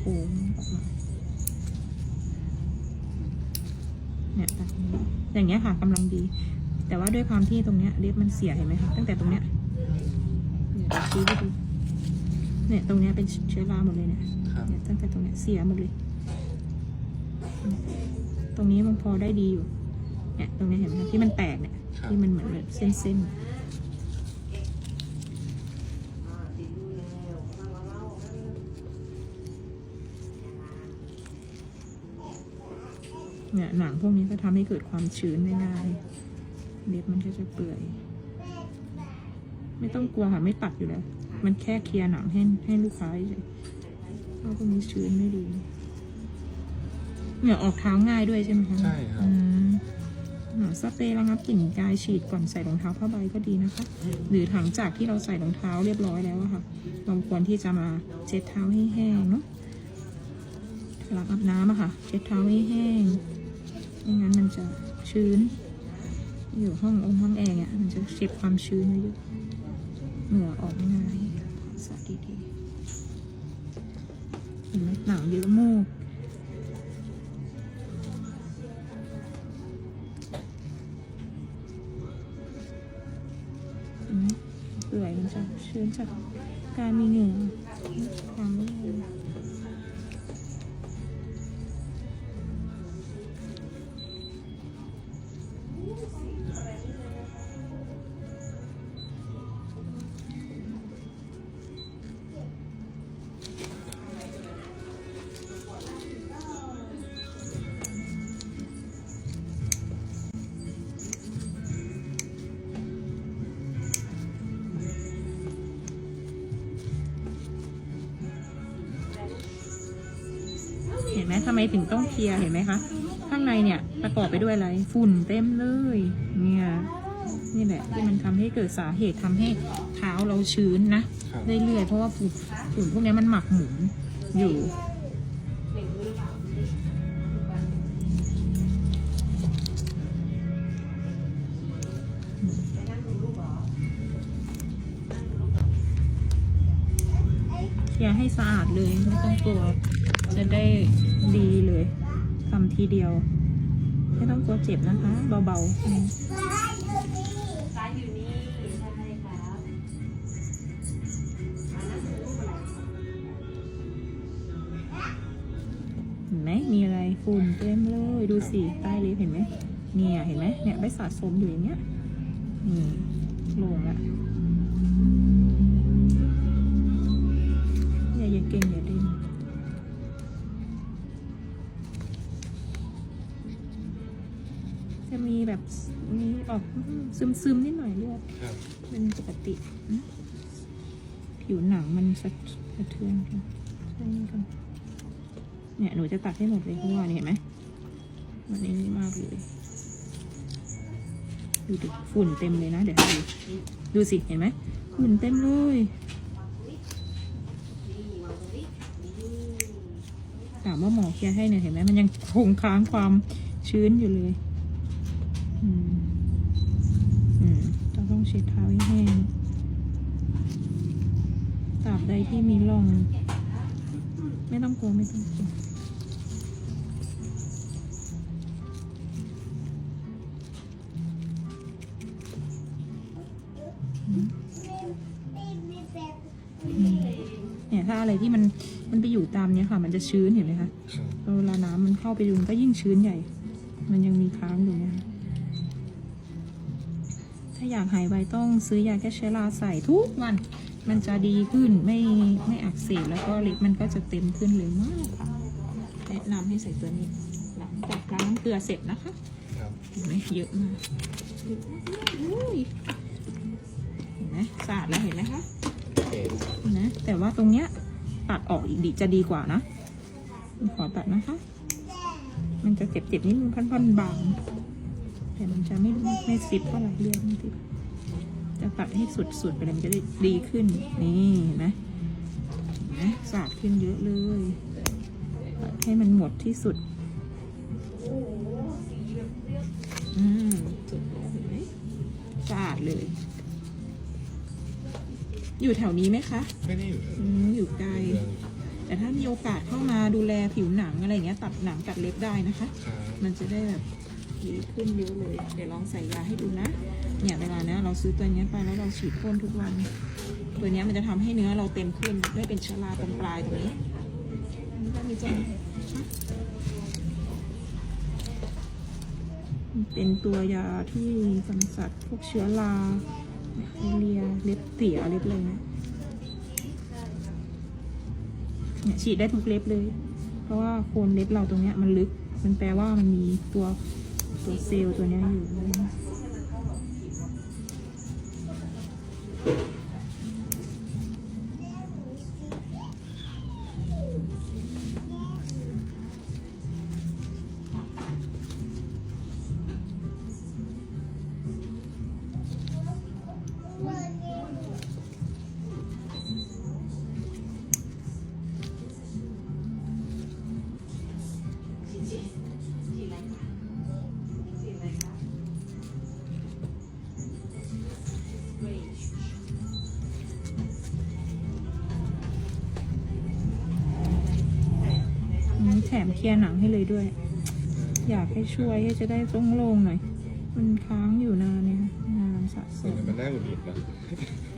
โค้งออกมาเนี่ยตัดอย่างนี้อย่างเงี้ยค่ะกำลังดี แต่ว่าด้วยความที่ตรงเนี้ยเล็บมันเสียเห็นไหมคะตั้งแต่ตรงเนี้ยเนี่ยเดี๋ยวชี้ให้ดูเนี่ยตรงเนี้ยเป็นเชื้อราหมดเลยเนี่ยครับเนี่ยตั้งแต่ตรงเนี้ยเสียหมดเลย ตรงนี้มันพอได้ดีอยู่เนี่ยตรงเนี้ยเห็นไหมคะที่มันแตกเนี่ยครับที่มันเหมือนแบบเส้นๆ เนี่ยหนังพวกนี้ก็ทำให้เกิดความชื้นได้ง่ายเล็บมันก็จะเปื่อย ไม่ต้องกลัวค่ะไม่ตัดอยู่แล้ว มันแค่เคลียร์หนังให้ให้ลูกค้าเฉยเพราะพวกนี้ชื้นไม่ดี เนี่ยออกเท้าง่ายด้วยใช่ไหมคะใช่ครับอืมอ่าสเปรย์ระงับกลิ่นกายฉีดก่อนใส่รองเท้าผ้าใบก็ดีนะคะ หรือหลังจากที่เราใส่รองเท้าเรียบร้อยแล้วอะค่ะเราควรที่จะมาเช็ดเท้าให้แห้งเนาะหลังอาบน้ำอะค่ะ เช็ดเท้าให้แห้ง ไม่งั้นมันจะชื้น อยู่ห้ององค์ห้องแอร์เนี่ยมันจะเก็บความชื้นไว้เยอะเหงื่อออกง่ายสะดีๆเห็นไหมหนังเยอะมากเห็นไหมเปื่อยมันจะชื้นจากการมีเหงื่อทางนี้ ไหมทำไมถึงต้องเคลียร์เห็นไหมคะ ข้างในเนี่ยประกอบไปด้วยอะไร ฝุ่นเต็มเลย เนี่ยนี่แหละที่มันทำให้เกิดสาเหตุทำให้เท้าเราชื้นนะครับเรื่อยๆเพราะว่าฝุ่นฝุ่นพวกนี้มันหมักหมมอยู่เคลียร์ให้สะอาดเลยไม่ต้องกลัวจะได้ ดีเลยทำทีเดียว ไม่ต้องกลัวเจ็บนะคะ เบาๆอืมเห็นไหมมีอะไรฝุ่นเต็มเลย ดูสิใต้เล็บเห็นไหมเนี่ยเห็นไหมเนี่ยไปสะสมอยู่อย่างเงี้ยนี่โลงละอย่าอย่าเก่งอย่า จะมีแบบมีออกซึมซึมๆนิดหน่อยเลือดครับเป็นปกตินะผิวหนังมันสะสะเทือนกันใช่นี่กันเนี่ยหนูจะตัดให้หมดเลยเพราะว่านี่เห็นไหมมันนี้มากเลยดูดิฝุ่นเต็มเลยนะเดี๋ยวให้ดูดูสิเห็นไหมฝุ่นเต็มเลยถามว่าหมอเคลียร์ให้เนี่ยเห็นไหมมันยังคงค้างความชื้นอยู่เลยอืมอืม เราต้องเช็ดเท้าให้แห้งตราบใดที่มีร่อง ไม่ต้องกลัวไม่ต้องกลัวอืมอืมเนี่ยถ้าอะไรที่มันมันไปอยู่ตามเนี้ยค่ะ มันจะชื้นเห็นไหมคะครับเวลาน้ำมันเข้าไปดูมันก็ยิ่งชื้นใหญ่ มันยังมีค้างอยู่เนี่ยค่ะ ถ้าอยากหายไวต้องซื้อยาแก้เชื้อราใส่ทุกวัน มันจะดีขึ้นไม่ไม่อักเสบแล้วก็เล็บมันก็จะเต็มขึ้นเร็วมากค่ะแนะนำให้ใส่ตัวนี้ หลังจากล้างน้ำเกลือเสร็จนะคะครับเห็นไหมเยอะมากเยอะมากอุ้ยเห็นไหมสะอาดแล้วเห็นไหมคะโอเคนะแต่ว่าตรงเนี้ยตัดออกอีกดีจะดีกว่านะ ขอตัดนะคะ มันจะเจ็บๆนิดนึงพันๆบาง แต่มันจะไม่ไม่สิบเท่าไหร่เรียนติดจะตัดให้สุดๆไปเลยมันจะได้ดีขึ้น นี่เห็นไหมเห็นไหมสะอาดขึ้นเยอะเลยตัดให้มันหมดที่สุดอืมสุดแล้วเห็นไหมสะอาดเลย อยู่แถวนี้ไหมคะ ไม่ได้อยู่อืมอยู่ไกลเมืองแต่ถ้ามีโอโอกาสเข้ามาดูแลผิวหนังอะไรอย่างเงี้ย ตัดหนังตัดเล็บได้นะคะครับมันจะได้แบบ ดีขึ้นเยอะเลย เดี๋ยวลองใส่ยาให้ดูนะ เนี่ยเวลาเนี้ยเราซื้อตัวนี้ไปแล้วเราฉีดพ่นทุกวัน ตัวนี้มันจะทำให้เนื้อเราเต็มขึ้นไม่เป็นเชื้อราตรงปลายตรงนี้นนี้ก็มีตัวนี้มันเป็นตัวยาที่กำจัดพวกเชื้อราเรียเล็บเสียเล็บอะไรเงี้ยเนี่ยฉีดได้ทุกเล็บเลย เพราะว่าโคนเล็บเราตรงเนี้ยมันลึก มันแปลว่ามันมีตัว ซลล์ตัวนี้อยู่ แถมเคลียร์หนังให้เลยด้วย อยากให้ช่วยให้จะได้ต้องโล่งๆหน่อย มันค้างอยู่นานเนี่ยนานสะสส่วนมมันน่าหงุดหงิดนะ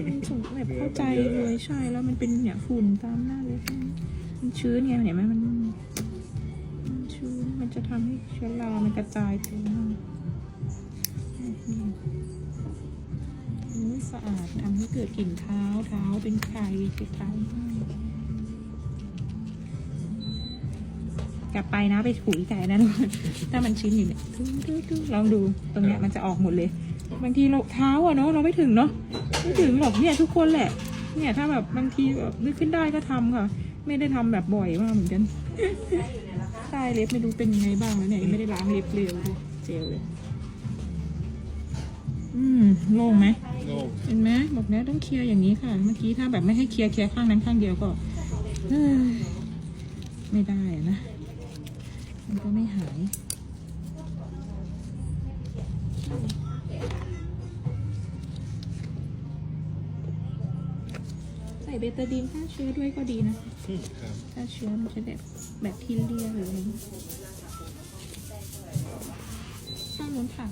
มันสูงแบบเข้าใจเลยใช่แล้วมันเป็นเนี่ยฝุ่นตามหน้าเลยมันชื้นไงเห็นไหมมันมันชื้นมันจะทำให้เชื้อรามันกระจายตัวหน้าอืมสะอาดทำให้เกิดกลิ่นเท้าเท้าเป็นไข่ติดเท้าให้ กลับไปนะไปขุยไก่นะทุกคนถ้ามันชื้นอยู่เนี่ยดูๆๆลองดูตรงเนี้ยมันจะออกหมดเลย บางทีเราเท้าอะเนาะเราไม่ถึงเนาะไม่ถึงหรอกเนี่ยทุกคนแหละ เนี่ยถ้าแบบบางทีแบบนึกขึ้นได้ก็ทำค่ะ ไม่ได้ทำแบบบ่อยมากเหมือนกันใต้เล็บไม่รู้เป็นยังไงบ้างแล้วเนี่ยยังไม่ได้ล้างเล็บเลยดูเจลเลยอืมโล่งไหม โล่งเห็นไหมบอกแล้วต้องเคลียร์อย่างนี้ค่ะ เมื่อกี้ถ้าแบบไม่ให้เคลียร์เคลียร์ข้างนั้นข้างเดียวก็เอ้ยไม่ได้อะนะ มันก็ไม่หายใส่เบตาดีนฆ่าเชื้อด้วยก็ดีนะครับฆ่าเชื้อมันจะแบบแบคทีเรียหรืออะไรข้างนู้นค่ะ